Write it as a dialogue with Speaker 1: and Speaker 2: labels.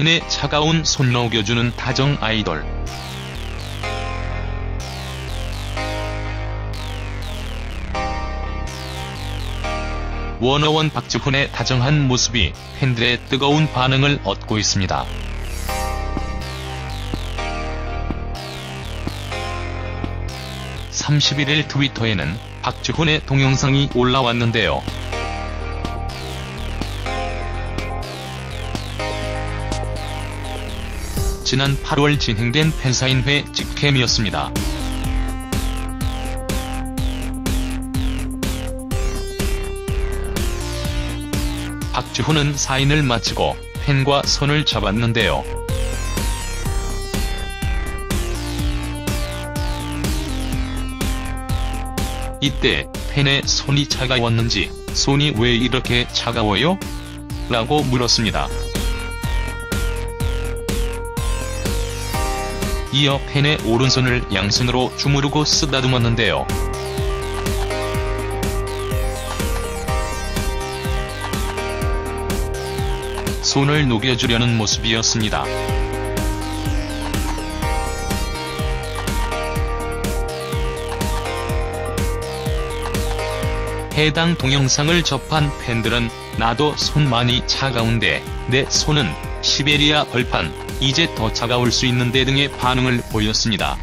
Speaker 1: 팬의 차가운 손 녹여주는 다정 아이돌. 워너원 박지훈의 다정한 모습이 팬들의 뜨거운 반응을 얻고 있습니다. 31일 트위터에는 박지훈의 동영상이 올라왔는데요. 지난 8월 진행된 팬사인회 직캠이었습니다. 박지훈은 사인을 마치고 팬과 손을 잡았는데요. 이때 팬의 손이 차가웠는지 손이 왜 이렇게 차가워요? 라고 물었습니다. 이어 팬의 오른손을 양손으로 주무르고 쓰다듬었는데요. 손을 녹여주려는 모습이었습니다. 해당 동영상을 접한 팬들은 나도 손 많이 차가운데 내 손은 시베리아 벌판 이제 더 차가울 수 있는데 등의 반응을 보였습니다.